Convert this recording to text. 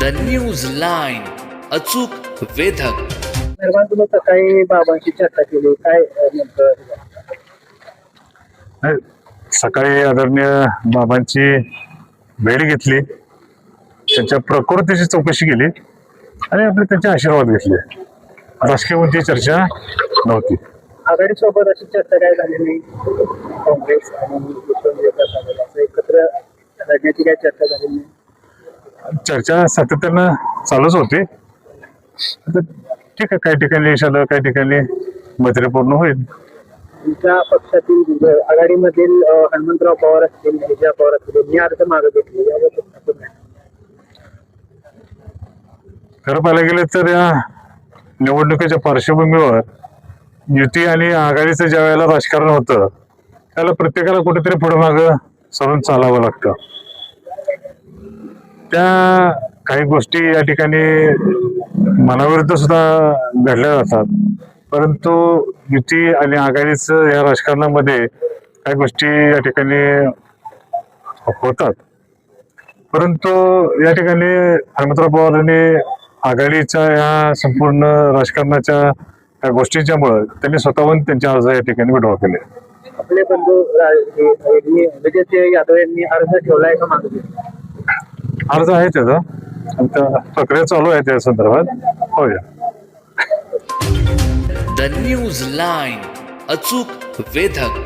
The news line अचूक वेधक. सकाळी बाबांची चर्चा केली काय नेमकं? सकाळी आदरणीय बाबांची भेट घेतली. त्यांच्या प्रकृतीची चौकशी केली आणि आपले त्यांचे आशीर्वाद घेतले. राजकीय कोणती चर्चा नव्हती. आघाडी सोबत अशी चर्चा काय झाली नाही काँग्रेस आणि एकत्र लढण्याची काय चर्चा झाली नाही चर्चा सातत्यानं चालूच होती. आता ठीक आहे काही ठिकाणी यश आलं काही ठिकाणी मैत्रीपूर्ण होईल. तुमच्या पक्षातील जे आघाडीमधील अं, हनुमंतराव पवार असतील पवार असतील यांनी अर्ज मागे घेतले यावर तुमचं मत आहे. खरं पाहायला गेलं तर या निवडणुकीच्या पार्श्वभूमीवर युती आणि आघाडीचं ज्या वेळेला राजकारण होतं त्याला प्रत्येकाला कुठेतरी पुढे मागं सरून चालावं लागतं. त्या काही गोष्टी या ठिकाणी मनाविरुद्ध सुद्धा घडल्या जातात. परंतु युती आणि आघाडीचं या राजकारणामध्ये काही गोष्टी या ठिकाणी होतात. परंतु या ठिकाणी हनुमंतराव पवार यांनी आघाडीच्या या संपूर्ण राजकारणाच्या या गोष्टींच्यामुळे त्यांनी स्वतःहून त्यांचे अर्ज या ठिकाणी विड्रॉ केले. आपले बंधू यादव यांनी अर्ज ठेवलाय का मागे? अर्ज आहे त्याचा. प्रक्रिया चालू आहे त्या संदर्भात. होऊया द न्यूज लाईन अचूक वेधक.